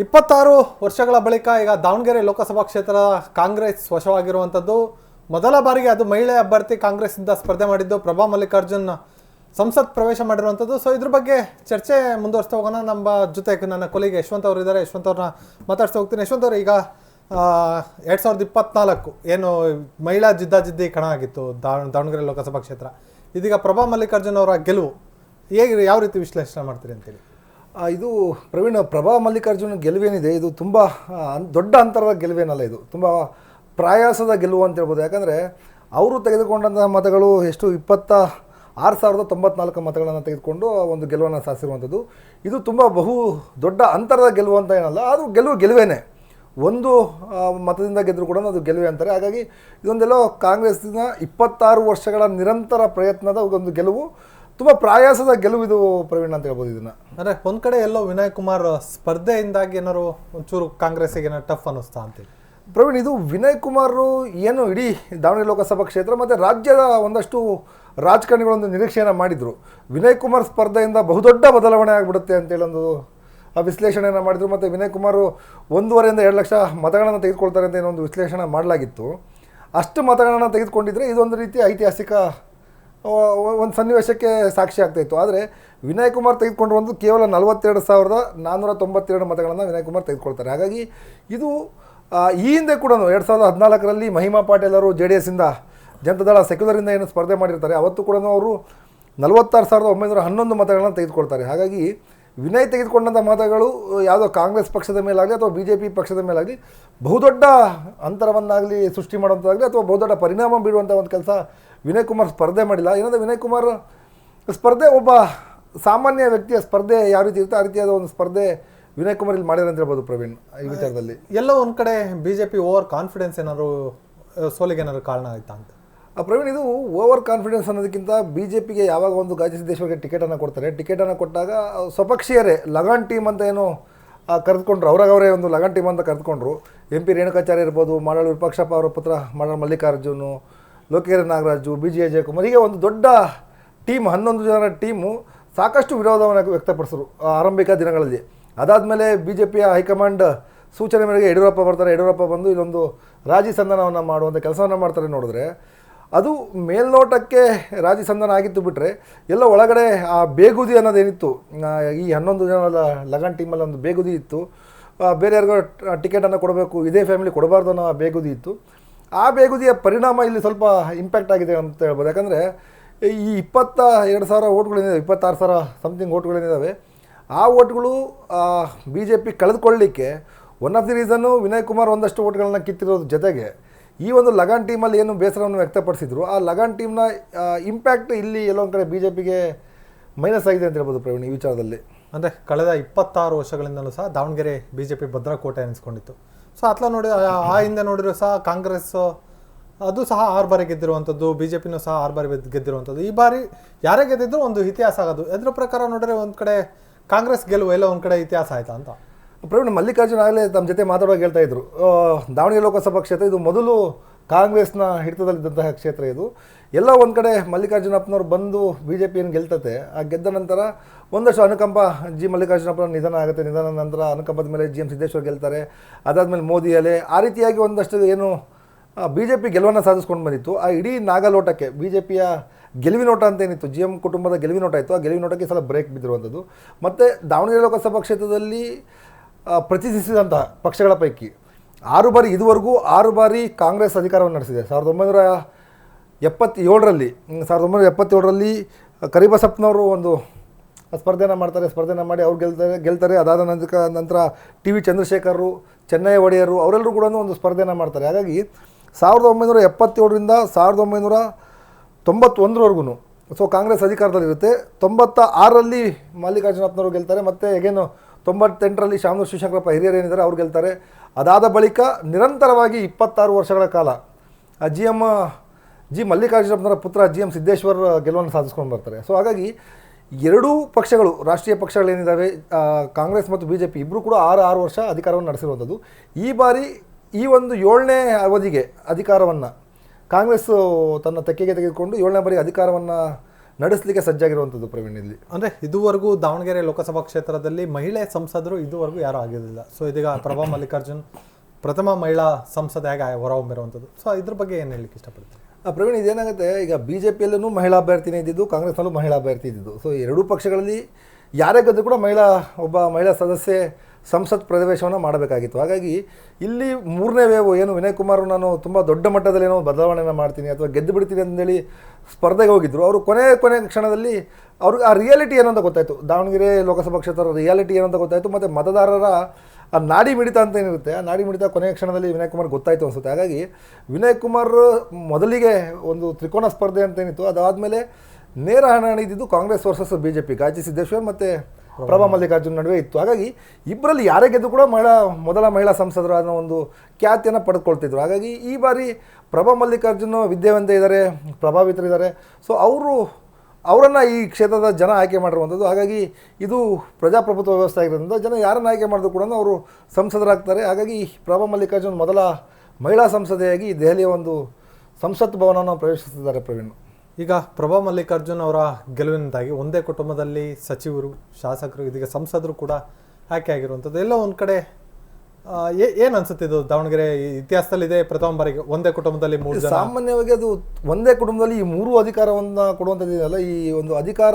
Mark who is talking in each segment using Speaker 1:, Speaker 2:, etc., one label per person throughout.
Speaker 1: ಇಪ್ಪತ್ತಾರು ವರ್ಷಗಳ ಬಳಿಕ ಈಗ ದಾವಣಗೆರೆ ಲೋಕಸಭಾ ಕ್ಷೇತ್ರ ಕಾಂಗ್ರೆಸ್ ವಶವಾಗಿರುವಂಥದ್ದು. ಮೊದಲ ಬಾರಿಗೆ ಅದು ಮಹಿಳೆ ಅಭ್ಯರ್ಥಿ ಕಾಂಗ್ರೆಸ್ಸಿಂದ ಸ್ಪರ್ಧೆ ಮಾಡಿದ್ದು ಪ್ರಭಾ ಮಲ್ಲಿಕಾರ್ಜುನ್ ಸಂಸತ್ ಪ್ರವೇಶ ಮಾಡಿರುವಂಥದ್ದು. ಸೊ ಇದ್ರ ಬಗ್ಗೆ ಚರ್ಚೆ ಮುಂದುವರಿಸ್ತಾ ಹೋಗೋಣ. ನಮ್ಮ ಜೊತೆ ನನ್ನ ಕೊಲಿಗೆ ಯಶವಂತ ಅವರು ಇದ್ದಾರೆ. ಯಶವಂತ ಅವ್ರನ್ನ ಮಾತಾಡ್ತಾ ಹೋಗ್ತೀನಿ. ಯಶವಂತ ಅವರು, ಈಗ ಎರಡು ಸಾವಿರದ ಇಪ್ಪತ್ನಾಲ್ಕು ಏನು ಮಹಿಳಾ ಜಿದ್ದಾಜಿದ್ದಿ ಕಣ ಆಗಿತ್ತು ದಾವ್, ದಾವಣಗೆರೆ ಲೋಕಸಭಾ ಕ್ಷೇತ್ರ. ಇದೀಗ ಪ್ರಭಾ ಮಲ್ಲಿಕಾರ್ಜುನ್ ಅವರ ಗೆಲುವು ಹೇಗೆ, ಯಾವ ರೀತಿ ವಿಶ್ಲೇಷಣೆ ಮಾಡ್ತೀರಿ ಅಂತೇಳಿ?
Speaker 2: ಇದು ಪ್ರವೀಣ್, ಪ್ರಭಾ ಮಲ್ಲಿಕಾರ್ಜುನ ಗೆಲುವೇನಿದೆ? ಇದು ತುಂಬ ದೊಡ್ಡ ಅಂತರದ ಗೆಲುವೇನಲ್ಲ ಇದು. ತುಂಬ ಪ್ರಯಾಸದ ಗೆಲುವು ಅಂತ ಹೇಳ್ಬೋದು. ಯಾಕಂದರೆ ಅವರು ತೆಗೆದುಕೊಂಡಂತಹ ಮತಗಳು ಎಷ್ಟು ಇಪ್ಪತ್ತ ಆರು ಸಾವಿರದ ತೊಂಬತ್ನಾಲ್ಕು ಮತಗಳನ್ನು ತೆಗೆದುಕೊಂಡು ಒಂದು ಗೆಲುವನ್ನು ಸಾಧಿಸಿರುವಂಥದ್ದು. ಇದು ತುಂಬ ಬಹು ದೊಡ್ಡ ಅಂತರದ ಗೆಲುವು ಅಂತ ಏನಲ್ಲ ಅದು ಗೆಲುವು ಗೆಲುವೇನೆ. ಒಂದು ಮತದಿಂದ ಗೆದ್ದರೂ ಕೂಡ ಅದು ಗೆಲುವೆ ಅಂತಾರೆ. ಹಾಗಾಗಿ ಇದೊಂದೆಲ್ಲೋ ಕಾಂಗ್ರೆಸ್ನ ಇಪ್ಪತ್ತಾರು ವರ್ಷಗಳ ನಿರಂತರ ಪ್ರಯತ್ನದ ಒಂದು ಗೆಲುವು. ತುಂಬ ಪ್ರಯಾಸದ ಗೆಲುವು ಇದು ಪ್ರವೀಣ್ ಅಂತ ಹೇಳ್ಬೋದು ಇದನ್ನ.
Speaker 1: ಅಂದ್ರೆ ಒಂದ್ ಕಡೆ ಎಲ್ಲೋ ವಿನಯ್ ಕುಮಾರ್ ಸ್ಪರ್ಧೆಯಿಂದಾಗಿ ಏನಾರು ಒಂಚೂರು ಕಾಂಗ್ರೆಸ್ಸಿಗೆ ಏನೋ ಟಫ್ ಅನ್ನಿಸ್ತಾ ಅಂತೇಳಿ
Speaker 2: ಪ್ರವೀಣ್ ಇದು ವಿನಯ್ ಕುಮಾರ್ ಏನು ಇಡೀ ದಾವಣಗೆರೆ ಲೋಕಸಭಾ ಕ್ಷೇತ್ರ ಮತ್ತು ರಾಜ್ಯದ ಒಂದಷ್ಟು ರಾಜಕಾರಣಿಗಳೊಂದು ನಿರೀಕ್ಷೆಯನ್ನು ಮಾಡಿದರು. ವಿನಯ್ ಕುಮಾರ್ ಸ್ಪರ್ಧೆಯಿಂದ ಬಹುದೊಡ್ಡ ಬದಲಾವಣೆ ಆಗಿಬಿಡುತ್ತೆ ಅಂತೇಳಿ ಒಂದು ಆ ವಿಶ್ಲೇಷಣೆಯನ್ನು ಮಾಡಿದರು. ಮತ್ತು ವಿನಯ್ ಕುಮಾರ್ ಒಂದೂವರೆಯಿಂದ ಎರಡು ಲಕ್ಷ ಮತಗಳನ್ನು ತೆಗೆದುಕೊಳ್ತಾರೆ ಅಂತ ಏನೋ ಒಂದು ವಿಶ್ಲೇಷಣೆ ಮಾಡಲಾಗಿತ್ತು. ಅಷ್ಟು ಮತಗಳನ್ನು ತೆಗೆದುಕೊಂಡಿದ್ರೆ ಇದೊಂದು ರೀತಿ ಐತಿಹಾಸಿಕ ಒಂದು ಸನ್ನಿವೇಶಕ್ಕೆ ಸಾಕ್ಷಿ ಆಗ್ತಾಯಿತ್ತು ಆದರೆ ವಿನಯ್ ಕುಮಾರ್ ತೆಗೆದುಕೊಂಡಿರುವಂಥ ಕೇವಲ ನಲವತ್ತೆರಡು ಸಾವಿರದ ನಾನ್ನೂರ ತೊಂಬತ್ತೆರಡು ಮತಗಳನ್ನು ವಿನಯ್ ಕುಮಾರ್ ತೆಗೆದುಕೊಳ್ತಾರೆ. ಹಾಗಾಗಿ ಇದು ಈ ಹಿಂದೆ ಕೂಡ ಎರಡು ಸಾವಿರದ ಹದಿನಾಲ್ಕರಲ್ಲಿ ಮಹಿಮಾ ಪಾಟೀಲ್ ಅವರು ಜೆ ಡಿ ಎಸ್ಸಿಂದ ಜನತಾದಳ ಸೆಕ್ಯುಲರಿಂದ ಏನು ಸ್ಪರ್ಧೆ ಮಾಡಿರ್ತಾರೆ, ಅವತ್ತು ಕೂಡ ಅವರು ನಲವತ್ತಾರು ಸಾವಿರದ ಒಂಬೈನೂರ ಹನ್ನೊಂದು ಮತಗಳನ್ನು ತೆಗೆದುಕೊಳ್ತಾರೆ. ಹಾಗಾಗಿ ವಿನಯ್ ತೆಗೆದುಕೊಂಡಂಥ ಮತಗಳು ಯಾವುದೋ ಕಾಂಗ್ರೆಸ್ ಪಕ್ಷದ ಮೇಲಾಗಲಿ ಅಥವಾ ಬಿ ಜೆ ಪಿ ಪಕ್ಷದ ಮೇಲಾಗಲಿ ಬಹುದೊಡ್ಡ ಅಂತರವನ್ನಾಗಲಿ ಸೃಷ್ಟಿ ಮಾಡುವಂಥದ್ದಾಗಲಿ ಅಥವಾ ಬಹುದೊಡ್ಡ ಪರಿಣಾಮ ಬೀಳುವಂಥ ಒಂದು ಕೆಲಸ ವಿನಯ್ ಕುಮಾರ್ ಸ್ಪರ್ಧೆ ಮಾಡಿಲ್ಲ. ಏನಂದರೆ ವಿನಯ್ ಕುಮಾರ್ ಸ್ಪರ್ಧೆ ಒಬ್ಬ ಸಾಮಾನ್ಯ ವ್ಯಕ್ತಿಯ ಸ್ಪರ್ಧೆ ಯಾವ ರೀತಿ ಇರುತ್ತೆ ಆ ರೀತಿಯಾದ ಒಂದು ಸ್ಪರ್ಧೆ ವಿನಯ್ ಕುಮಾರ್ ಇಲ್ಲಿ ಮಾಡ್ಯಾರ ಅಂತ ಹೇಳ್ಬೋದು ಪ್ರವೀಣ್ ಈ ವಿಚಾರದಲ್ಲಿ.
Speaker 1: ಎಲ್ಲೋ ಒಂದು ಕಡೆ B J P over confidence ಏನಾದ್ರು ಸೋಲಿಗೆ ಏನಾದ್ರು ಕಾರಣ ಆಯ್ತಾ ಅಂತ?
Speaker 2: ಆ, ಪ್ರವೀಣ್ ಇದು ಓವರ್ ಕಾನ್ಫಿಡೆನ್ಸ್ ಅನ್ನೋದಕ್ಕಿಂತ ಬಿ ಜೆ ಪಿಗೆ ಯಾವಾಗ ಒಂದು ಗಾಜಿ ಸಿದ್ದೇಶ್ವರಿಗೆ ಟಿಕೆಟನ್ನು ಕೊಡ್ತಾರೆ. ಟಿಕೆಟನ್ನು ಕೊಟ್ಟಾಗ ಸ್ವಪಕ್ಷೀಯರೇ ಲಗಾನ್ ಟೀಮ್ ಅಂತ ಏನು ಕರೆದುಕೊಂಡ್ರು ಕರೆದುಕೊಂಡ್ರು. ಅವ್ರಾಗವರೇ ಒಂದು ಲಗಾನ್ ಟೀಮ್ ಅಂತ ಕರೆದುಕೊಂಡ್ರು. ಎಂ ಪಿ ರೇಣುಕಾಚಾರ್ಯ ಇರ್ಬೋದು ಮಾಡಾಳು ವಿಪಕ್ಷಪ್ಪ ಅವರ ಪುತ್ರ ಮಾಡಾಳು ಮಲ್ಲಿಕಾರ್ಜುನು ಲೋಕೇರಿ ನಾಗರಾಜು ಬಿ ಜಿ ಅಜಯಕುಮಾರ್ ಹೀಗೆ ಒಂದು ದೊಡ್ಡ ಟೀಮ್, ಹನ್ನೊಂದು ಜನರ ಟೀಮು ಸಾಕಷ್ಟು ವಿರೋಧವನ್ನು ವ್ಯಕ್ತಪಡಿಸಿದ್ರು ಆರಂಭಿಕ ದಿನಗಳಲ್ಲಿ. ಅದಾದಮೇಲೆ ಬಿ ಜೆ ಪಿಯ ಹೈಕಮಾಂಡ್ ಸೂಚನೆ ಮೇರೆಗೆ ಯಡಿಯೂರಪ್ಪ ಬರ್ತಾರೆ. ಯಡಿಯೂರಪ್ಪ ಬಂದು ಇಲ್ಲೊಂದು ರಾಜಿ ಸಂಧಾನವನ್ನು ಮಾಡುವಂಥ ಕೆಲಸವನ್ನು ಮಾಡ್ತಾರೆ ನೋಡಿದ್ರೆ, ಅದು ಮೇಲ್ನೋಟಕ್ಕೆ ರಾಜಿ ಸಂಧಾನ ಆಗಿತ್ತು ಬಿಟ್ಟರೆ ಎಲ್ಲ ಒಳಗಡೆ ಆ ಬೇಗುದಿ ಅನ್ನೋದೇನಿತ್ತು ಈ ಹನ್ನೊಂದು ಜನ ಲಗನ್ ಟೀಮಲ್ಲಿ ಒಂದು ಬೇಗುದಿ ಇತ್ತು. ಬೇರೆಯವ್ರಿಗೂ ಬೇರೆ ಟಿಕೆಟನ್ನು ಕೊಡಬೇಕು, ಇದೇ ಫ್ಯಾಮಿಲಿ ಕೊಡಬಾರ್ದು ಅನ್ನೋ ಬೇಗುದಿ ಇತ್ತು. ಆ ಬೇಗುದಿಯ ಪರಿಣಾಮ ಇಲ್ಲಿ ಸ್ವಲ್ಪ ಇಂಪ್ಯಾಕ್ಟ್ ಆಗಿದೆ ಅಂತ ಹೇಳ್ಬೋದು. ಯಾಕಂದರೆ ಈ ಇಪ್ಪತ್ತ ಎರಡು ಸಾವಿರ ಓಟ್ಗಳೇನಿದೆ ಇಪ್ಪತ್ತಾರು ಸಾವಿರ ಸಮಥಿಂಗ್ ಓಟ್ಗಳೇನಿದ್ದಾವೆ ಆ ಓಟ್ಗಳು B J P ಕಳೆದುಕೊಳ್ಳಲಿಕ್ಕೆ one of the reason Vinay Kumar ಒಂದಷ್ಟು ಓಟ್ಗಳನ್ನ ಕಿತ್ತಿರೋದ್ರ ಜೊತೆಗೆ ಈ ಒಂದು ಲಗಾನ್ ಟೀಮಲ್ಲಿ ಏನು ಬೇಸರವನ್ನು ವ್ಯಕ್ತಪಡಿಸಿದ್ರು. ಆ ಲಗಾನ್ ಟೀಮ್ನ ಇಂಪ್ಯಾಕ್ಟ್ ಇಲ್ಲಿ ಎಲ್ಲೋ ಒಂದು ಕಡೆ ಬಿ ಜೆ ಪಿಗೆ ಮೈನಸ್ ಆಗಿದೆ ಅಂತ ಹೇಳ್ಬೋದು ಪ್ರವೀಣ್ ಈ ವಿಚಾರದಲ್ಲಿ.
Speaker 1: ಅಂದರೆ ಕಳೆದ ಇಪ್ಪತ್ತಾರು ವರ್ಷಗಳಿಂದಲೂ ಸಹ ದಾವಣಗೆರೆ ಬಿ ಜೆ ಬಿಜೆಪಿ ಭದ್ರಕೋಟೆ ಅನಿಸ್ಕೊಂಡಿತ್ತು. ಸೊ ಅತ್ಲ ನೋಡಿ, ಆ- ಹಿಂದೆ ನೋಡಿದ್ರು ಸಹ ಕಾಂಗ್ರೆಸ್, ಅದು ಸಹ ಆರು ಬಾರಿ ಗೆದ್ದಿರುವಂಥದ್ದು ಬಿ ಜೆ ಪಿನೂ ಸಹ ಆರು ಬಾರಿ ಗೆದ್- ಗೆದ್ದಿರುವಂಥದ್ದು. ಈ ಬಾರಿ ಯಾರೇ ಗೆದ್ದಿದ್ರು ಒಂದು ಇತಿಹಾಸ ಆಗೋದು. ಇದ್ರ ಪ್ರಕಾರ ನೋಡಿದ್ರೆ ಒಂದು ಕಡೆ ಕಾಂಗ್ರೆಸ್ ಗೆಲುವು ಎಲ್ಲ ಒಂದು ಕಡೆ ಇತಿಹಾಸ ಆಯ್ತಾ ಅಂತ?
Speaker 2: ಪ್ರವೀಣ್, ಮಲ್ಲಿಕಾರ್ಜುನ ಆಗಲೇ ತಮ್ಮ ಜೊತೆ ಮಾತಾಡೋ ಹೇಳ್ತಾ ಇದ್ರು. ದಾವಣಗೆರೆ ಲೋಕಸಭಾ ಕ್ಷೇತ್ರ, ಇದು ಮೊದಲು ಕಾಂಗ್ರೆಸ್ನ ಹಿಡಿತದಲ್ಲಿದ್ದಂತಹ ಕ್ಷೇತ್ರ ಇದು. ಎಲ್ಲ ಒಂದು ಕಡೆ ಮಲ್ಲಿಕಾರ್ಜುನಪ್ಪನವ್ರು ಬಂದು ಬಿ ಜೆ ಪಿಯನ್ನು ಗೆಲ್ತತೆ, ಆ ಗೆದ್ದ ನಂತರ ಒಂದಷ್ಟು ಅನುಕಂಪ ಜಿ ಮಲ್ಲಿಕಾರ್ಜುನಪ್ಪನ ನಿಧನ ಆಗುತ್ತೆ. ನಿಧನ ನಂತರ ಅನುಕಂಪದ ಮೇಲೆ ಜಿ ಎಂ ಸಿದ್ದೇಶ್ವರ್ ಗೆಲ್ತಾರೆ. ಅದಾದಮೇಲೆ ಮೋದಿ ಅಲೆ ಆ ರೀತಿಯಾಗಿ ಒಂದಷ್ಟು ಏನು ಬಿ ಜೆ ಪಿ ಗೆಲುವನ್ನು ಸಾಧಿಸ್ಕೊಂಡು ಬಂದಿತ್ತು. ಆ ಇಡೀ ನಾಗಲೋಟಕ್ಕೆ ಬಿ ಜೆ ಪಿಯ ಗೆಲುವಿನೋಟ ಅಂತ ಏನಿತ್ತು, ಜಿ ಎಂ ಕುಟುಂಬದ ಗೆಲುವಿನೋಟ ಇತ್ತು. ಆ ಗೆಲುವಿನೋಟಕ್ಕೆ ನೋಟಕ್ಕೆ ಸಲ ಬ್ರೇಕ್ ಬಿದ್ದಿರುವಂಥದ್ದು. ಮತ್ತು ದಾವಣಗೆರೆ ಲೋಕಸಭಾ ಕ್ಷೇತ್ರದಲ್ಲಿ ಪ್ರತಿನಿಧಿಸಿದಂತಹ ಪಕ್ಷಗಳ ಪೈಕಿ ಆರು ಬಾರಿ ಇದುವರೆಗೂ ಆರು ಬಾರಿ ಕಾಂಗ್ರೆಸ್ ಅಧಿಕಾರವನ್ನು ನಡೆಸಿದೆ. ಸಾವಿರದ ಒಂಬೈನೂರ ಎಪ್ಪತ್ತೇಳರಲ್ಲಿ ಸಾವಿರದ ಒಂಬೈನೂರ ಎಪ್ಪತ್ತೇಳರಲ್ಲಿ ಕರಿಬಸಪ್ಪನವರು ಒಂದು ಸ್ಪರ್ಧೆನ ಮಾಡ್ತಾರೆ, ಸ್ಪರ್ಧೆನ ಮಾಡಿ ಅವ್ರು ಗೆಲ್ತಾರೆ ಗೆಲ್ತಾರೆ. ಅದಾದ ನಂತರ ನಂತರ ಟಿ ವಿ ಚಂದ್ರಶೇಖರರು ಚೆನ್ನೈ ಒಡೆಯರು ಅವರೆಲ್ಲರೂ ಕೂಡ ಒಂದು ಸ್ಪರ್ಧೆನ ಮಾಡ್ತಾರೆ. ಹಾಗಾಗಿ ಸಾವಿರದ ಒಂಬೈನೂರ ಎಪ್ಪತ್ತೇಳರಿಂದ ಸಾವಿರದ ಒಂಬೈನೂರ ತೊಂಬತ್ತೊಂದರವರೆಗೂ ಸೊ ಕಾಂಗ್ರೆಸ್ ಅಧಿಕಾರದಲ್ಲಿರುತ್ತೆ. ತೊಂಬತ್ತ ಆರರಲ್ಲಿ ಮಲ್ಲಿಕಾರ್ಜುನಪ್ಪನವರು ಗೆಲ್ತಾರೆ, ಮತ್ತು ಹೇಗೇನು ತೊಂಬತ್ತೆಂಟರಲ್ಲಿ ಶಾಮನೂರು ಶಿವಶಂಕರಪ್ಪ ಹಿರಿಯರು ಏನಿದ್ದಾರೆ, ಅವ್ರು ಗೆಲ್ತಾರೆ. ಅದಾದ ಬಳಿಕ ನಿರಂತರವಾಗಿ ಇಪ್ಪತ್ತಾರು ವರ್ಷಗಳ ಕಾಲ ಜಿ ಎಂ ಜಿ ಮಲ್ಲಿಕಾರ್ಜುನಪ್ಪನವರ ಪುತ್ರ ಜಿ ಎಂ ಸಿದ್ದೇಶ್ವರ್ ಗೆಲುವನ್ನು ಸಾಧಿಸ್ಕೊಂಡು ಬರ್ತಾರೆ. ಸೊ ಹಾಗಾಗಿ ಎರಡೂ ಪಕ್ಷಗಳು ರಾಷ್ಟ್ರೀಯ ಪಕ್ಷಗಳೇನಿದ್ದಾವೆ ಕಾಂಗ್ರೆಸ್ ಮತ್ತು ಬಿ ಜೆ ಪಿ ಇಬ್ಬರು ಕೂಡ ಆರು ಆರು ವರ್ಷ ಅಧಿಕಾರವನ್ನು ನಡೆಸಿರುವಂಥದ್ದು. ಈ ಬಾರಿ ಈ ಒಂದು ಏಳನೇ ಅವಧಿಗೆ ಅಧಿಕಾರವನ್ನು ಕಾಂಗ್ರೆಸ್ ತನ್ನ ತೆಕ್ಕೆಗೆ ತೆಗೆದುಕೊಂಡು ಏಳನೇ ಬಾರಿ ಅಧಿಕಾರವನ್ನು ನಡೆಸಲಿಕ್ಕೆ ಸಜ್ಜಾಗಿರುವಂಥದ್ದು ಪ್ರವೀಣ್ ಇಲ್ಲಿ.
Speaker 1: ಅಂದರೆ ಇದುವರೆಗೂ ದಾವಣಗೆರೆ ಲೋಕಸಭಾ ಕ್ಷೇತ್ರದಲ್ಲಿ ಮಹಿಳೆ ಸಂಸದರು ಇದುವರೆಗೂ ಯಾರೂ ಆಗಿರಲಿಲ್ಲ. ಸೊ ಇದೀಗ ಪ್ರಭಾ ಮಲ್ಲಿಕಾರ್ಜುನ್ ಪ್ರಥಮ ಮಹಿಳಾ ಸಂಸದೆಯಾಗಿ ಹೊರಹೊಮ್ಮಿರುವಂಥದ್ದು? ಸೊ ಇದ್ರ ಬಗ್ಗೆ ಏನು ಹೇಳಲಿಕ್ಕೆ ಇಷ್ಟಪಡ್ತೀರಿ?
Speaker 2: ಆ, ಪ್ರವೀಣ್, ಇದೇನಾಗುತ್ತೆ? ಈಗ ಬಿ ಜೆ ಪಿಯಲ್ಲೂ ಮಹಿಳಾ ಅಭ್ಯರ್ಥಿನೇ ಇದ್ದಿದ್ದು, ಕಾಂಗ್ರೆಸ್ನಲ್ಲೂ ಮಹಿಳಾ ಅಭ್ಯರ್ಥಿ ಇದ್ದಿದ್ದು. ಸೊ ಎರಡೂ ಪಕ್ಷಗಳಲ್ಲಿ ಯಾರೇ ಗೆದ್ದರೂ ಕೂಡ ಮಹಿಳಾ, ಒಬ್ಬ ಮಹಿಳಾ ಸದಸ್ಯೆ ಸಂಸತ್ ಪ್ರವೇಶವನ್ನು ಮಾಡಬೇಕಾಗಿತ್ತು. ಹಾಗಾಗಿ ಇಲ್ಲಿ ಮೂರನೇ ವೇವು ಏನು ವಿನಯ್ ಕುಮಾರ್ ನಾನು ತುಂಬ ದೊಡ್ಡ ಮಟ್ಟದಲ್ಲಿ ಏನೋ ಬದಲಾವಣೆಯನ್ನು ಮಾಡ್ತೀನಿ ಅಥವಾ ಗೆದ್ದು ಬಿಡ್ತೀನಿ ಅಂತೇಳಿ ಸ್ಪರ್ಧೆಗೆ ಹೋಗಿದ್ರು. ಅವರು ಕೊನೆ ಕೊನೆ ಕ್ಷಣದಲ್ಲಿ ಅವ್ರಿಗೆ ಆ ರಿಯಾಲಿಟಿ ಏನಂತ ಗೊತ್ತಾಯಿತು. ದಾವಣಗೆರೆ ಲೋಕಸಭಾ ಕ್ಷೇತ್ರದ ರಿಯಾಲಿಟಿ ಏನಂತ ಅಂತ ಗೊತ್ತಾಯಿತು. ಮತ್ತು ಮತದಾರರ ಆ ನಾಡಿ ಮಿಡಿತ ಅಂತ ಏನಿರುತ್ತೆ, ಆ ನಾಡಿ ಮಿಡಿತ ಕೊನೆಯ ಕ್ಷಣದಲ್ಲಿ ವಿನಯ್ ಕುಮಾರ್ ಗೊತ್ತಾಯಿತು ಅನಿಸುತ್ತೆ. ಹಾಗಾಗಿ ವಿನಯ್ ಕುಮಾರ್ ಮೊದಲಿಗೆ ಒಂದು ತ್ರಿಕೋನ ಸ್ಪರ್ಧೆ ಅಂತ ಏನಿತ್ತು, ಅದಾದಮೇಲೆ ನೇರ ಹಣ ಇದ್ದಿದ್ದು Congress versus B J P Ghazi Siddeshwar ಮತ್ತು ಪ್ರಭಾ ಮಲ್ಲಿಕಾರ್ಜುನ್ ನಡುವೆ ಇತ್ತು. ಹಾಗಾಗಿ ಇಬ್ಬರಲ್ಲಿ ಯಾರೇ ಗೆದ್ದು ಕೂಡ ಮಹಿಳಾ, ಮೊದಲ ಮಹಿಳಾ ಸಂಸದರು ಅನ್ನೋ ಒಂದು ಖ್ಯಾತಿಯನ್ನು ಪಡೆದುಕೊಳ್ತಿದ್ರು. ಹಾಗಾಗಿ ಈ ಬಾರಿ ಪ್ರಭಾ ಮಲ್ಲಿಕಾರ್ಜುನ್ ವಿದ್ಯಾವಂತ ಇದ್ದಾರೆ ಪ್ರಭಾವಿತರಿದ್ದಾರೆ ಸೊ ಅವರು, ಅವರನ್ನು ಈ ಕ್ಷೇತ್ರದ ಜನ ಆಯ್ಕೆ ಮಾಡಿರುವಂಥದ್ದು. ಹಾಗಾಗಿ ಇದು ಪ್ರಜಾಪ್ರಭುತ್ವ ವ್ಯವಸ್ಥೆ ಆಗಿರೋದ್ರಿಂದ ಜನ ಯಾರನ್ನು ಆಯ್ಕೆ ಮಾಡಿದ್ರು ಕೂಡ ಅವರು ಸಂಸದರಾಗ್ತಾರೆ. ಹಾಗಾಗಿ ಪ್ರಭಾ ಮಲ್ಲಿಕಾರ್ಜುನ್ ಮೊದಲ ಮಹಿಳಾ ಸಂಸದೆಯಾಗಿ ದೆಹಲಿಯ ಒಂದು ಸಂಸತ್ ಭವನವನ್ನು ಪ್ರವೇಶಿಸುತ್ತಿದ್ದಾರೆ ಪ್ರವೀಣ್.
Speaker 1: ಈಗ ಪ್ರಭಾ ಮಲ್ಲಿಕಾರ್ಜುನ್ ಅವರ ಗೆಲುವಿನಿಂದಾಗಿ ಒಂದೇ ಕುಟುಂಬದಲ್ಲಿ ಸಚಿವರು, ಶಾಸಕರು, ಇದೀಗ ಸಂಸದರು ಕೂಡ ಆಯ್ಕೆ ಆಗಿರುವಂಥದ್ದು. ಎಲ್ಲ ಒಂದು ಕಡೆ ಏನು ಅನ್ಸುತ್ತೆ ಇದು ದಾವಣಗೆರೆ ಇತಿಹಾಸದಲ್ಲಿ ಇದೆ ಪ್ರಥಮ ಬಾರಿಗೆ ಒಂದೇ ಕುಟುಂಬದಲ್ಲಿ ಮೂರು
Speaker 2: ಸಾಮಾನ್ಯವಾಗಿ ಅದು ಒಂದೇ ಕುಟುಂಬದಲ್ಲಿ ಈ ಮೂರು ಅಧಿಕಾರವನ್ನು ಕೊಡುವಂಥದ್ದು ಇದೆಯಲ್ಲ, ಈ ಒಂದು ಅಧಿಕಾರ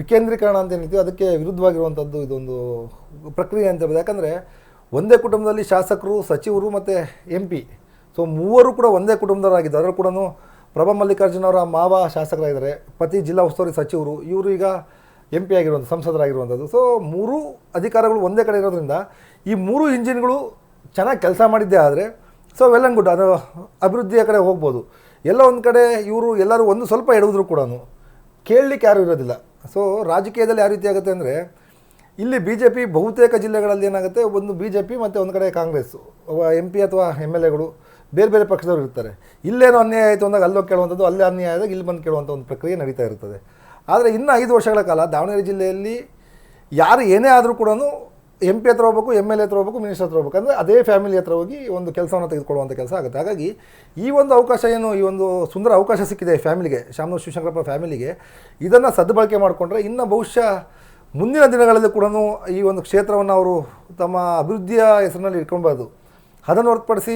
Speaker 2: ವಿಕೇಂದ್ರೀಕರಣ ಅಂತ ಏನಿದೆ, ಅದಕ್ಕೆ ವಿರುದ್ಧವಾಗಿರುವಂಥದ್ದು ಇದೊಂದು ಪ್ರಕ್ರಿಯೆ ಅಂತ ಹೇಳ್ಬೋದು. ಯಾಕಂದರೆ ಒಂದೇ ಕುಟುಂಬದಲ್ಲಿ ಶಾಸಕರು, ಸಚಿವರು ಮತ್ತು ಎಂ ಪಿ. ಸೊ ಮೂವರು ಕೂಡ ಒಂದೇ ಕುಟುಂಬದವರಾಗಿದ್ದು ಅದರಲ್ಲೂ ಕೂಡ ಪ್ರಭಾ ಮಲ್ಲಿಕಾರ್ಜುನ ಅವರ ಮಾವ ಶಾಸಕರಾಗಿದ್ದಾರೆ, ಪತಿ ಜಿಲ್ಲಾ ಉಸ್ತುವಾರಿ ಸಚಿವರು, ಇವರು ಈಗ ಎಂ ಪಿ ಆಗಿರುವಂಥ ಸಂಸದರಾಗಿರುವಂಥದ್ದು. ಸೊ ಮೂರು ಅಧಿಕಾರಗಳು ಒಂದೇ ಕಡೆ ಇರೋದ್ರಿಂದ ಈ ಮೂರು ಇಂಜಿನ್ಗಳು ಚೆನ್ನಾಗಿ ಕೆಲಸ ಮಾಡಿದ್ದೇ ಆದರೆ ಸೊ ವೆಲ್ ಆ್ಯಂಡ್ ಗುಡ್ ಅದು ಅಭಿವೃದ್ಧಿಯ ಕಡೆ ಹೋಗ್ಬೋದು. ಎಲ್ಲ ಒಂದು ಕಡೆ ಇವರು ಎಲ್ಲರೂ ಒಂದು ಸ್ವಲ್ಪ ಎಡುವುದ್ರು ಕೂಡ ಕೇಳಲಿಕ್ಕೆ ಯಾರೂ ಇರೋದಿಲ್ಲ. ಸೊ ರಾಜಕೀಯದಲ್ಲಿ ಯಾವ ರೀತಿ ಆಗುತ್ತೆ ಅಂದರೆ, ಇಲ್ಲಿ ಬಿ ಜೆ ಪಿ ಬಹುತೇಕ ಜಿಲ್ಲೆಗಳಲ್ಲಿ ಏನಾಗುತ್ತೆ, ಒಂದು ಬಿ ಜೆ ಪಿ ಮತ್ತು ಒಂದು ಕಡೆ ಕಾಂಗ್ರೆಸ್ಸು ಎಂ ಪಿ ಅಥವಾ ಎಂ ಎಲ್ ಎಗಳು ಬೇರೆ ಬೇರೆ ಪಕ್ಷದವರು ಇರ್ತಾರೆ. ಇಲ್ಲೇನೋ ಅನ್ಯಾಯ ಆಯಿತು ಅಂದಾಗ ಅಲ್ಲೋಗಿ ಕೇಳುವಂಥದ್ದು, ಅಲ್ಲೇ ಅನ್ಯಾಯ ಆದಾಗ ಇಲ್ಲಿ ಬಂದು ಕೇಳುವಂಥ ಒಂದು ಪ್ರಕ್ರಿಯೆ ನಡೀತಾ ಇರ್ತದೆ. ಆದರೆ ಇನ್ನು ಐದು ವರ್ಷಗಳ ಕಾಲ ದಾವಣಗೆರೆ ಜಿಲ್ಲೆಯಲ್ಲಿ ಯಾರು ಏನೇ ಆದರೂ ಕೂಡ ಎಂ ಪಿ ಹತ್ರ ಹೋಗ್ಬೇಕು ಎಂ ಎಲ್ ಎ ಹತ್ರ ಹೋಗ್ಬೇಕು ಮಿನಿಸ್ಟರ್ ಹತ್ರ ಹೋಗ್ಬೇಕು. ಅಂದರೆ ಅದೇ ಫ್ಯಾಮಿಲಿ ಹತ್ರ ಹೋಗಿ ಒಂದು ಕೆಲಸವನ್ನು ತೆಗೆದುಕೊಳ್ಳುವಂಥ ಕೆಲಸ ಆಗುತ್ತೆ. ಹಾಗಾಗಿ ಈ ಒಂದು ಅವಕಾಶ ಏನು, ಈ ಒಂದು ಸುಂದರ ಅವಕಾಶ ಸಿಕ್ಕಿದೆ ಫ್ಯಾಮಿಲಿಗೆ ಶಾಮನೂರು ಶಿವಶಂಕರಪ್ಪ ಫ್ಯಾಮಿಲಿಗೆ ಇದನ್ನು ಸದ್ಬಳಕೆ ಮಾಡಿಕೊಂಡ್ರೆ ಇನ್ನು ಬಹುಶಃ ಮುಂದಿನ ದಿನಗಳಲ್ಲಿ ಕೂಡ ಈ ಒಂದು ಕ್ಷೇತ್ರವನ್ನು ಅವರು ತಮ್ಮ ಅಭಿವೃದ್ಧಿಯ ಹೆಸರಿನಲ್ಲಿ ಇಟ್ಕೊಳ್ಬಾರ್ದು. ಅದನ್ನು ಹೊರತುಪಡಿಸಿ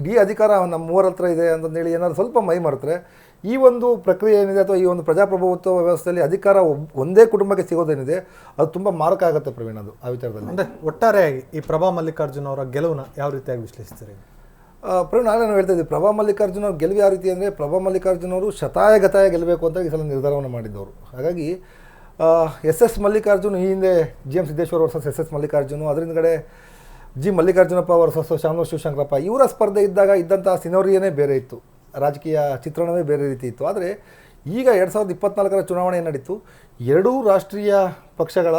Speaker 2: ಇಡೀ ಅಧಿಕಾರ ನಮ್ಮ ಮೂವರ ಹತ್ರ ಇದೆ ಅಂತಂದೇಳಿ ಏನಾದ್ರು ಸ್ವಲ್ಪ ಮೈ ಮರೆತರೆ ಈ ಒಂದು ಪ್ರಕ್ರಿಯೆ ಏನಿದೆ ಅಥವಾ ಈ ಒಂದು ಪ್ರಜಾಪ್ರಭುತ್ವ ವ್ಯವಸ್ಥೆಯಲ್ಲಿ ಅಧಿಕಾರ ಒಂದೇ ಕುಟುಂಬಕ್ಕೆ ಸಿಗೋದೇನಿದೆ ಅದು ತುಂಬ ಮಾರಕ ಆಗುತ್ತೆ ಪ್ರವೀಣ್ ಅದು ಆ ವಿಚಾರದಲ್ಲಿ.
Speaker 1: ಅಂದರೆ ಒಟ್ಟಾರೆಯಾಗಿ ಈ ಪ್ರಭಾ ಮಲ್ಲಿಕಾರ್ಜುನ ಅವರ ಗೆಲುವನ್ನ ಯಾವ ರೀತಿಯಾಗಿ ವಿಶ್ಲೇಷಿಸ್ತೀರಿ?
Speaker 2: ಪ್ರವೀಣ್ ಆಗಲೇ ನಾವು ಹೇಳ್ತಾ ಇದ್ದೀವಿ ಪ್ರಭಾ ಮಲ್ಲಿಕಾರ್ಜುನ ಅವ್ರ ಗೆಲುವು ಯಾವ ರೀತಿ ಅಂದರೆ ಪ್ರಭಾ ಮಲ್ಲಿಕಾರ್ಜುನ ಅವರು ಶತಾಯ ಗತಾಯ ಗೆಲ್ಲಬೇಕು ಅಂತ ಈ ಸಲ ನಿರ್ಧಾರವನ್ನು ಮಾಡಿದ್ದವರು. ಹಾಗಾಗಿ ಎಸ್ ಎಸ್ ಮಲ್ಲಿಕಾರ್ಜುನ್ ಈ ಹಿಂದೆ G M Siddeshwar versus S S Mallikarjun ಅದರಿಂದಗಡೆ G Mallikarjunappa versus Shamanur Shivashankarappa, ಇವರ ಸ್ಪರ್ಧೆ ಇದ್ದಾಗ ಇದ್ದಂಥ ಸಿನೋರಿಯೇ ಬೇರೆ ಇತ್ತು. ರಾಜಕೀಯ ಚಿತ್ರಣವೇ ಬೇರೆ ರೀತಿ ಇತ್ತು. ಆದರೆ ಈಗ ಎರಡು ಸಾವಿರದ ಇಪ್ಪತ್ನಾಲ್ಕರ ಚುನಾವಣೆ ನಡೀತು. ಎರಡೂ ರಾಷ್ಟ್ರೀಯ ಪಕ್ಷಗಳ,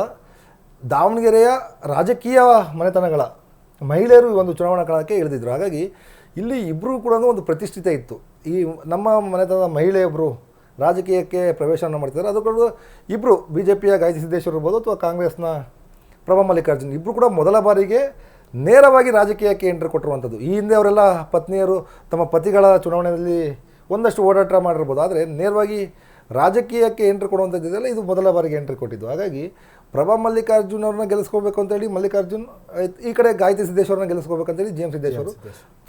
Speaker 2: ದಾವಣಗೆರೆಯ ರಾಜಕೀಯ ಮನೆತನಗಳ ಮಹಿಳೆಯರು ಒಂದು ಚುನಾವಣಾ ಕಣಕ್ಕೆ ಇಳಿದಿದ್ದರು ಹಾಗಾಗಿ ಇಲ್ಲಿ ಇಬ್ಬರೂ ಕೂಡ ಒಂದು ಪ್ರತಿಷ್ಠಿತ ಇತ್ತು. ಈ ನಮ್ಮ ಮನೆತನದ ಮಹಿಳೆಯೊಬ್ಬರು ರಾಜಕೀಯಕ್ಕೆ ಪ್ರವೇಶವನ್ನು ಮಾಡ್ತಿದ್ದಾರೆ. ಅದು ಕೂಡ ಇಬ್ಬರು ಬಿ ಜೆ ಪಿಯ ಗಾಯತ್ರಿ ಸಿದ್ದೇಶ್ವರ್ ಇರ್ಬೋದು ಅಥವಾ ಕಾಂಗ್ರೆಸ್ನ ಪ್ರಭಾ ಮಲ್ಲಿಕಾರ್ಜುನ್. ಇಬ್ಬರು ಕೂಡ ಮೊದಲ ಬಾರಿಗೆ ನೇರವಾಗಿ ರಾಜಕೀಯಕ್ಕೆ ಎಂಟ್ರಿ ಕೊಟ್ಟಿರುವಂಥದ್ದು. ಈ ಹಿಂದೆ ಅವರೆಲ್ಲ ಪತ್ನಿಯರು ತಮ್ಮ ಪತಿಗಳ ಚುನಾವಣೆಯಲ್ಲಿ ಒಂದಷ್ಟು ಓಡಾಟ ಮಾಡಿರ್ಬೋದು. ಆದರೆ ನೇರವಾಗಿ ರಾಜಕೀಯಕ್ಕೆ ಎಂಟ್ರಿ ಕೊಡುವಂಥದ್ದಿದೆಯಲ್ಲ ಇದು ಮೊದಲ ಬಾರಿಗೆ ಎಂಟ್ರಿ ಕೊಟ್ಟಿದ್ದು. ಹಾಗಾಗಿ ಪ್ರಭಾ ಮಲ್ಲಿಕಾರ್ಜುನ್ ಅವ್ರನ್ನ ಗೆಲ್ಲಿಸ್ಕೋಬೇಕು ಅಂತೇಳಿ ಮಲ್ಲಿಕಾರ್ಜುನ್ ಈ ಕಡೆ ಗಾಯತ್ರಿ ಸಿದ್ದೇಶ್ವರನ್ನ ಗೆಲ್ಲಿಸ್ಕೋಬೇಕಂತೇಳಿ ಜಿ ಎಂ ಸಿದ್ದೇಶ್ವರು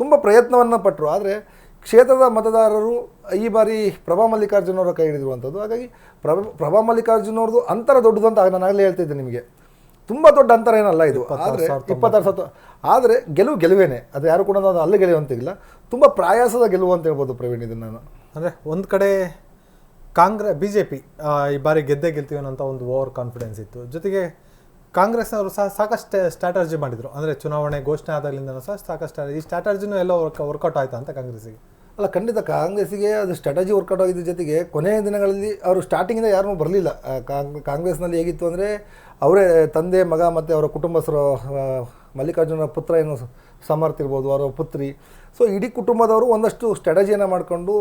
Speaker 2: ತುಂಬ ಪ್ರಯತ್ನವನ್ನು ಪಟ್ಟರು ಆದರೆ ಕ್ಷೇತ್ರದ ಮತದಾರರು ಈ ಬಾರಿ ಪ್ರಭಾ ಮಲ್ಲಿಕಾರ್ಜುನ್ ಅವರ ಕೈ ಹಿಡಿದಿರುವಂಥದ್ದು. ಹಾಗಾಗಿ ಪ್ರಭಾ ಪ್ರಭಾ ಮಲ್ಲಿಕಾರ್ಜುನ್ ಅವ್ರದ್ದು ಅಂತರ ದೊಡ್ಡದು ಅಂತ ನಾನು ಆಗಲೇ ಹೇಳ್ತಿದ್ದೆ ನಿಮಗೆ. ತುಂಬ ದೊಡ್ಡ ಅಂತರ ಏನಲ್ಲ ಇದು. ಆದರೆ ಇಪ್ಪತ್ತಾರು ಸಾವಿರ ಆದರೆ ಗೆಲುವು ಗೆಲುವೇನೆ. ಅದು ಯಾರು ಕೂಡ ನಾನು ಅಲ್ಲಿ ಗೆಲುವಂತಿಲ್ಲ ತುಂಬ ಪ್ರಾಯಾಸದ ಗೆಲುವು ಅಂತ ಹೇಳ್ಬೋದು ಪ್ರವೀಣ್ ಇದನ್ನು ನಾನು.
Speaker 1: ಅಂದರೆ ಒಂದು ಕಡೆ ಕಾಂಗ್ರೆಸ್ ಬಿ ಜೆ ಪಿ ಈ ಬಾರಿ ಗೆದ್ದೇ ಗೆಲ್ತೀವಿ ಅನ್ನೋಂಥ ಒಂದು ಓವರ್ ಕಾನ್ಫಿಡೆನ್ಸ್ ಇತ್ತು. ಜೊತೆಗೆ ಕಾಂಗ್ರೆಸ್ನವರು ಸಹ ಸಾಕಷ್ಟು ಸ್ಟ್ರಾಟರ್ಜಿ ಮಾಡಿದರು. ಅಂದರೆ ಚುನಾವಣೆ ಘೋಷಣೆ ಆದಾಗಲಿಂದ ಸಹ ಸಾಕಷ್ಟು ಈ ಸ್ಟ್ರಾಟರ್ಜಿನೂ ಎಲ್ಲ ವರ್ಕ್ ವರ್ಕೌಟ್ ಆಯ್ತಾ ಅಂತ ಕಾಂಗ್ರೆಸ್ಸಿಗೆ?
Speaker 2: ಅಲ್ಲ ಖಂಡಿತ ಕಾಂಗ್ರೆಸ್ಸಿಗೆ ಅದು ಸ್ಟ್ರಾಟಜಿ ವರ್ಕೌಟ್ ಆಗಿದ್ದ ಜೊತೆಗೆ ಕೊನೆಯ ದಿನಗಳಲ್ಲಿ ಅವರು ಸ್ಟಾರ್ಟಿಂಗಿಂದ ಯಾರೂ ಬರಲಿಲ್ಲ. ಕಾಂಗ್ರೆಸ್ನಲ್ಲಿ ಹೇಗಿತ್ತು ಅಂದರೆ ಅವರೇ ತಂದೆ, ಮಗ ಮತ್ತು ಅವರ ಕುಟುಂಬಸ್ಥರು ಮಲ್ಲಿಕಾರ್ಜುನ ಪುತ್ರ ಏನು ಸಮರ್ಥ ಇರ್ಬೋದು, ಅವರ ಪುತ್ರಿ. ಸೊ ಇಡೀ ಕುಟುಂಬದವರು ಒಂದಷ್ಟು ಸ್ಟ್ರಾಟಜಿಯನ್ನು ಮಾಡಿಕೊಂಡು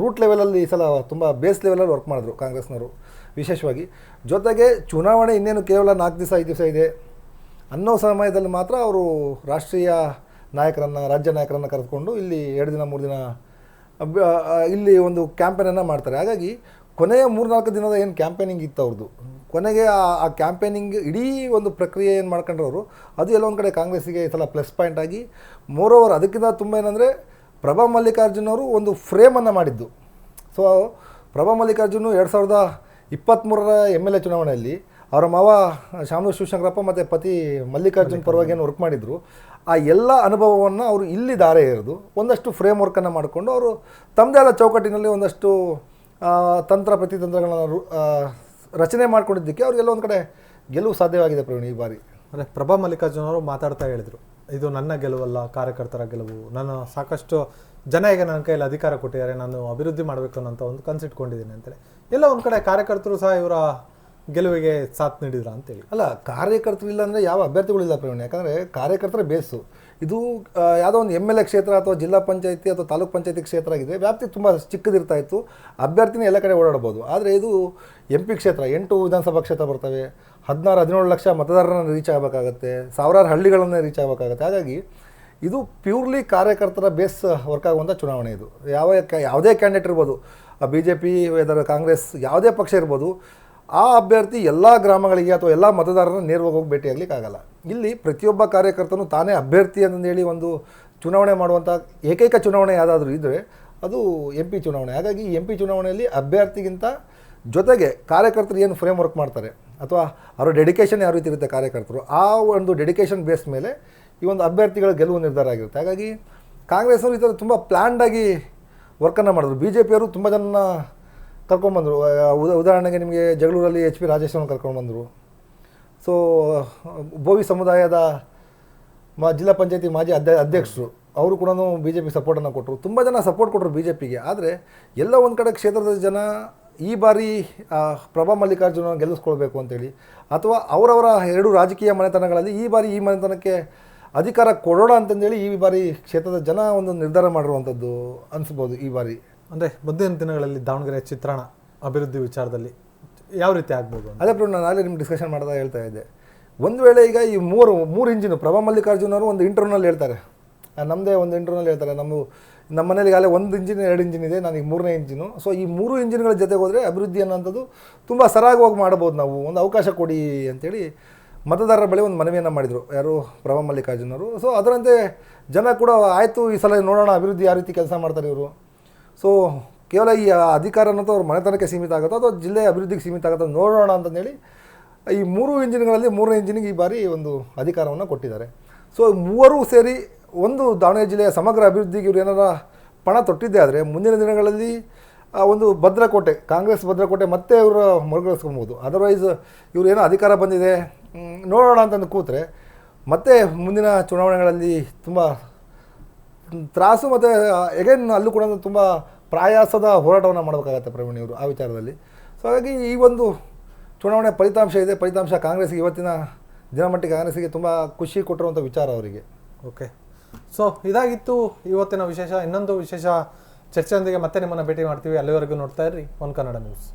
Speaker 2: ರೂಟ್ ಲೆವೆಲಲ್ಲಿ ಈ ಸಲ ತುಂಬ ಬೇಸ್ ಲೆವೆಲಲ್ಲಿ ವರ್ಕ್ ಮಾಡಿದ್ರು ಕಾಂಗ್ರೆಸ್ನವರು, ವಿಶೇಷವಾಗಿ. ಜೊತೆಗೆ ಚುನಾವಣೆ ಇನ್ನೇನು ಕೇವಲ ನಾಲ್ಕು ದಿವಸ, ಐದು ದಿವಸ ಇದೆ ಅನ್ನೋ ಸಮಯದಲ್ಲಿ ಮಾತ್ರ ಅವರು ರಾಷ್ಟ್ರೀಯ ನಾಯಕರನ್ನು, ರಾಜ್ಯ ನಾಯಕರನ್ನು ಕರೆದುಕೊಂಡು ಇಲ್ಲಿ ಎರಡು ದಿನ, ಮೂರು ದಿನ ಇಲ್ಲಿ ಒಂದು ಕ್ಯಾಂಪೇನನ್ನು ಮಾಡ್ತಾರೆ. ಹಾಗಾಗಿ ಕೊನೆಯ ಮೂರ್ನಾಲ್ಕು ದಿನದ ಏನು ಕ್ಯಾಂಪೇನಿಂಗ್ ಇತ್ತು ಅವ್ರದ್ದು ಕೊನೆಗೆ ಆ ಕ್ಯಾಂಪೇನಿಂಗ್ ಇಡೀ ಒಂದು ಪ್ರಕ್ರಿಯೆ ಏನು ಮಾಡ್ಕೊಂಡ್ರವರು, ಅದು ಎಲ್ಲ ಒಂದು ಕಡೆ ಕಾಂಗ್ರೆಸ್ಸಿಗೆ ಈ ಸಲ ಪ್ಲಸ್ ಪಾಯಿಂಟ್ ಆಗಿ ಮೋರೋವರ್ ಅದಕ್ಕಿಂತ ತುಂಬ ಏನಂದರೆ ಪ್ರಭಾ ಮಲ್ಲಿಕಾರ್ಜುನ್ ಅವರು ಒಂದು ಫ್ರೇಮನ್ನು ಮಾಡಿದ್ದು. ಸೊ ಪ್ರಭಾ ಮಲ್ಲಿಕಾರ್ಜುನ್ ಎರಡು ಸಾವಿರದ ಇಪ್ಪತ್ತ್ಮೂರರ ಎಂ ಎಲ್ ಎ ಚುನಾವಣೆಯಲ್ಲಿ ಅವರ ಮಾವ ಶಾಮನೂರು ಶಿವಶಂಕರಪ್ಪ ಮತ್ತು ಪತಿ ಮಲ್ಲಿಕಾರ್ಜುನ್ ಪರವಾಗಿ ಏನು ವರ್ಕ್ ಮಾಡಿದರು. ಆ ಎಲ್ಲ ಅನುಭವವನ್ನು ಅವರು ಇಲ್ಲಿ ದಾರೆ ಇರೋದು ಒಂದಷ್ಟು ಫ್ರೇಮ್ ವರ್ಕನ್ನು ಮಾಡಿಕೊಂಡು ಅವರು ತಮ್ಮದೇ ಆದ ಚೌಕಟ್ಟಿನಲ್ಲಿ ಒಂದಷ್ಟು ತಂತ್ರ ಪ್ರತಿತಂತ್ರಗಳನ್ನು ರಚನೆ ಮಾಡ್ಕೊಂಡಿದ್ದಕ್ಕೆ ಅವ್ರಿಗೆಲ್ಲ ಒಂದು ಕಡೆ ಗೆಲುವು ಸಾಧ್ಯವಾಗಿದೆ ಪ್ರವೀಣ್ ಈ ಬಾರಿ.
Speaker 1: ಅಂದರೆ ಪ್ರಭಾ ಮಲ್ಲಿಕಾರ್ಜುನ ಅವರು ಮಾತಾಡ್ತಾ ಹೇಳಿದರು ಇದು ನನ್ನ ಗೆಲುವಲ್ಲ ಕಾರ್ಯಕರ್ತರ ಗೆಲುವು ನಾನು ಸಾಕಷ್ಟು ಜನ ಈಗ ನನ್ನ ಕೈಯಲ್ಲಿ ಅಧಿಕಾರ ಕೊಟ್ಟಿದ್ದಾರೆ ನಾನು ಅಭಿವೃದ್ಧಿ ಮಾಡಬೇಕು ಅನ್ನೋಂಥ ಒಂದು ಕನಸಿಟ್ಕೊಂಡಿದ್ದೀನಿ ಅಂತೇಳಿ. ಎಲ್ಲ ಒಂದು ಕಡೆ ಕಾರ್ಯಕರ್ತರು ಸಹ ಇವರ ಗೆಲುವಿಗೆ ಸಾಥ್ ನೀಡಿದ್ರ ಅಂತೇಳಿ.
Speaker 2: ಅಲ್ಲ ಕಾರ್ಯಕರ್ತರು ಇಲ್ಲ ಅಂದರೆ ಯಾವ ಅಭ್ಯರ್ಥಿಗಳಿಲ್ಲ ಪ್ರವೀಣ್ ಯಾಕಂದರೆ ಕಾರ್ಯಕರ್ತರ ಬೇಸು. ಇದು ಯಾವುದೋ ಒಂದು ಎಂ ಎಲ್ ಎ ಕ್ಷೇತ್ರ ಅಥವಾ ಜಿಲ್ಲಾ ಪಂಚಾಯತಿ ಅಥವಾ ತಾಲೂಕು ಪಂಚಾಯತಿ ಕ್ಷೇತ್ರ ಆಗಿದೆ. ವ್ಯಾಪ್ತಿ ತುಂಬ ಚಿಕ್ಕದಿರ್ತಾ ಇತ್ತು. ಅಭ್ಯರ್ಥಿನೇ ಎಲ್ಲ ಕಡೆ ಓಡಾಡ್ಬೋದು. ಆದರೆ ಇದು ಎಂ ಪಿ ಕ್ಷೇತ್ರ, ಎಂಟು ವಿಧಾನಸಭಾ ಕ್ಷೇತ್ರ ಬರ್ತವೆ. ಹದಿನಾರು, ಹದಿನೇಳು ಲಕ್ಷ ಮತದಾರರನ್ನು ರೀಚ್ ಆಗಬೇಕಾಗತ್ತೆ. ಸಾವಿರಾರು ಹಳ್ಳಿಗಳನ್ನು ರೀಚ್ ಆಗಬೇಕಾಗತ್ತೆ. ಹಾಗಾಗಿ ಇದು ಪ್ಯೂರ್ಲಿ ಕಾರ್ಯಕರ್ತರ ಬೇಸ್ ವರ್ಕ್ ಆಗುವಂಥ ಚುನಾವಣೆ ಇದು. ಯಾವ ಯಾವುದೇ ಕ್ಯಾಂಡಿಡೇಟ್ ಇರ್ಬೋದು. ಬಿ ಜೆ ಪಿ ಕಾಂಗ್ರೆಸ್, ಯಾವುದೇ ಪಕ್ಷ ಇರ್ಬೋದು. ಆ ಅಭ್ಯರ್ಥಿ ಎಲ್ಲ ಗ್ರಾಮಗಳಿಗೆ ಅಥವಾ ಎಲ್ಲ ಮತದಾರರನ್ನು ನೇರವಾಗಿ ಹೋಗಿ ಭೇಟಿಯಾಗಲಿಕ್ಕಾಗಲ್ಲ ಇಲ್ಲಿ ಪ್ರತಿಯೊಬ್ಬ ಕಾರ್ಯಕರ್ತನು ತಾನೇ ಅಭ್ಯರ್ಥಿ ಅಂತಂದೇಳಿ ಒಂದು ಚುನಾವಣೆ ಮಾಡುವಂಥ ಏಕೈಕ ಚುನಾವಣೆ ಯಾವುದಾದ್ರೂ ಇದ್ದರೆ ಅದು ಎಂ ಪಿ ಚುನಾವಣೆ. ಹಾಗಾಗಿ ಎಂ ಪಿ ಚುನಾವಣೆಯಲ್ಲಿ ಅಭ್ಯರ್ಥಿಗಿಂತ ಜೊತೆಗೆ ಕಾರ್ಯಕರ್ತರು ಏನು ಫ್ರೇಮ್ ವರ್ಕ್ ಮಾಡ್ತಾರೆ ಅಥವಾ ಅವರ ಡೆಡಿಕೇಶನ್ ಯಾವ ರೀತಿ ಇರುತ್ತೆ ಕಾರ್ಯಕರ್ತರು, ಆ ಒಂದು ಡೆಡಿಕೇಶನ್ ಬೇಸ್ ಮೇಲೆ ಈ ಒಂದು ಅಭ್ಯರ್ಥಿಗಳ ಗೆಲುವು ನಿರ್ಧಾರ ಆಗಿರುತ್ತೆ. ಹಾಗಾಗಿ ಕಾಂಗ್ರೆಸ್ನವರು ಈ ಥರ ತುಂಬ ಪ್ಲ್ಯಾಂಡಾಗಿ ವರ್ಕನ್ನು ಮಾಡಿದ್ರು ಬಿ ಜೆ ಪಿಯವರು ತುಂಬ ಜನ ಕರ್ಕೊಂಬಂದರು ಉದಾ, ಉದಾಹರಣೆಗೆ ನಿಮಗೆ ಜಗಳೂರಲ್ಲಿ ಎಚ್ ಪಿ ರಾಜೇಶ್ವರನ್ ಕರ್ಕೊಂಡ್ಬಂದರು ಸೊ ಬೋವಿ ಸಮುದಾಯದ ಮಾ, ಜಿಲ್ಲಾ ಪಂಚಾಯತಿ ಮಾಜಿ ಅಧ್ಯ ಅಧ್ಯಕ್ಷರು, ಅವರು ಕೂಡ ಬಿ ಜೆ ಪಿ ಸಪೋರ್ಟನ್ನು ಕೊಟ್ಟರು ತುಂಬ ಜನ ಸಪೋರ್ಟ್ ಕೊಟ್ಟರು ಬಿ ಜೆ ಪಿಗೆ ಆದರೆ ಎಲ್ಲ ಒಂದು ಕಡೆ ಕ್ಷೇತ್ರದ ಜನ ಈ ಬಾರಿ ಪ್ರಭಾ ಮಲ್ಲಿಕಾರ್ಜುನ ಗೆಲ್ಲಿಸ್ಕೊಳ್ಬೇಕು ಅಂತೇಳಿ, ಅಥವಾ ಅವರವರ ಎರಡು ರಾಜಕೀಯ ಮನೆತನಗಳಲ್ಲಿ ಈ ಬಾರಿ ಈ ಮನೆತನಕ್ಕೆ ಅಧಿಕಾರ ಕೊಡೋಣ ಅಂತಂದೇಳಿ ಈ ಬಾರಿ ಕ್ಷೇತ್ರದ ಜನ ಒಂದು ನಿರ್ಧಾರ ಮಾಡಿರುವಂಥದ್ದು ಅನಿಸ್ಬೋದು ಈ ಬಾರಿ.
Speaker 1: ಅಂದರೆ ಮುಂದಿನ ದಿನಗಳಲ್ಲಿ ದಾವಣಗೆರೆ ಚಿತ್ರಣ ಅಭಿವೃದ್ಧಿ ವಿಚಾರದಲ್ಲಿ ಯಾವ ರೀತಿ ಆಗ್ಬೋದು
Speaker 2: ಅದೇ ಪ್ರಭು, ನಾನು ಆಗಲೇ ನಿಮ್ಗೆ ಡಿಸ್ಕಷನ್ ಮಾಡ್ತಾ ಹೇಳ್ತಾ ಇದ್ದೆ. ಒಂದು ವೇಳೆ ಈಗ ಈ ಮೂರು ಮೂರು ಇಂಜಿನು ಪ್ರಭಾ ಮಲ್ಲಿಕಾರ್ಜುನ್ ಅವರು ಒಂದು ಇಂಟರ್ನಲ್ ಹೇಳ್ತಾರೆ. ನಮ್ಮದೇ ಒಂದು ಇಂಟರ್ನಲ್ ಹೇಳ್ತಾರೆ. ನಮ್ಮ ನಮ್ಮ ಮನೇಲಿ ಈಗಾಗಲೇ ಒಂದು ಇಂಜಿನ್ ಎರಡು ಇಂಜಿನ್ ಇದೆ, ನನಗೆ ಮೂರನೇ ಇಂಜಿನು ಸೊ ಈ ಮೂರು ಇಂಜಿನ್ಗಳ ಜೊತೆಗೆ ಹೋದರೆ ಅಭಿವೃದ್ಧಿ ಅನ್ನೋಂಥದ್ದು ತುಂಬ ಸರಾಗವಾಗಿ ಮಾಡ್ಬೋದು ನಾವು. ಒಂದು ಅವಕಾಶ ಕೊಡಿ ಅಂತೇಳಿ ಮತದಾರರ ಬಳಿ ಒಂದು ಮನವಿಯನ್ನು ಮಾಡಿದರು. ಯಾರು? ಪ್ರಭಾ ಮಲ್ಲಿಕಾರ್ಜುನವರು ಸೊ ಅದರಂತೆ ಜನ ಕೂಡ ಆಯಿತು ಈ ಸಲ ನೋಡೋಣ ಅಭಿವೃದ್ಧಿ ಯಾವ ರೀತಿ ಕೆಲಸ ಮಾಡ್ತಾರೆ ಇವರು. ಸೊ ಕೇವಲ ಈ ಅಧಿಕಾರ ಅನ್ನೋದು ಅವ್ರ ಮನೆತನಕ್ಕೆ ಸೀಮಿತ ಆಗುತ್ತೋ ಅಥವಾ ಜಿಲ್ಲೆಯ ಅಭಿವೃದ್ಧಿಗೆ ಸೀಮಿತ ಆಗುತ್ತೋ ನೋಡೋಣ ಅಂತಂದೇಳಿ ಈ ಮೂರು ಇಂಜಿನ್ಗಳಲ್ಲಿ ಮೂರನೇ ಇಂಜಿನಿಗೆ ಈ ಬಾರಿ ಒಂದು ಅಧಿಕಾರವನ್ನು ಕೊಟ್ಟಿದ್ದಾರೆ. ಸೊ ಮೂವರೂ ಸೇರಿ ಒಂದು ದಾವಣಗೆರೆ ಜಿಲ್ಲೆಯ ಸಮಗ್ರ ಅಭಿವೃದ್ಧಿಗೆ ಇವರು ಏನಾರ ಪಣ ತೊಟ್ಟಿದ್ದೇ ಆದರೆ ಮುಂದಿನ ದಿನಗಳಲ್ಲಿ ಒಂದು ಭದ್ರಕೋಟೆ, ಕಾಂಗ್ರೆಸ್ ಭದ್ರಕೋಟೆ ಮತ್ತೆ ಇವರು ಮರುಗಳಿಸ್ಕೊಬೋದು ಅದರ್ವೈಸ್ ಇವರು ಏನೋ ಅಧಿಕಾರ ಬಂದಿದೆ ನೋಡೋಣ ಅಂತಂದು ಕೂತ್ರೆ ಮತ್ತೆ ಮುಂದಿನ ಚುನಾವಣೆಗಳಲ್ಲಿ ತುಂಬ ತ್ರಾಸು ಮತ್ತು ಎಗೇನ್ ಅಲ್ಲೂ ಕೂಡ ತುಂಬ ಪ್ರಯಾಸದ ಹೋರಾಟವನ್ನು ಮಾಡಬೇಕಾಗತ್ತೆ ಪ್ರವೀಣ್ ಇವರು ಆ ವಿಚಾರದಲ್ಲಿ. ಸೊ ಹಾಗಾಗಿ ಈ ಒಂದು ಚುನಾವಣೆ ಫಲಿತಾಂಶ ಇದೆ, ಫಲಿತಾಂಶ ಕಾಂಗ್ರೆಸ್ಗೆ ಇವತ್ತಿನ ದಿನಮಟ್ಟಿಗೆ ಕಾಂಗ್ರೆಸ್ಸಿಗೆ ತುಂಬ ಖುಷಿ ಕೊಟ್ಟಿರುವಂಥ ವಿಚಾರ ಅವರಿಗೆ.
Speaker 1: ಓಕೆ ಸೊ ಇದಾಗಿತ್ತು ಇವತ್ತಿನ ವಿಶೇಷ. ಇನ್ನೊಂದು ವಿಶೇಷ ಚರ್ಚೆಯೊಂದಿಗೆ ಮತ್ತೆ ನಿಮ್ಮನ್ನು ಭೇಟಿ ಮಾಡ್ತೀವಿ. ಅಲ್ಲಿವರೆಗೂ ನೋಡ್ತಾ ಇರ್ರಿ, ಒನ್ ಕನ್ನಡ ನ್ಯೂಸ್.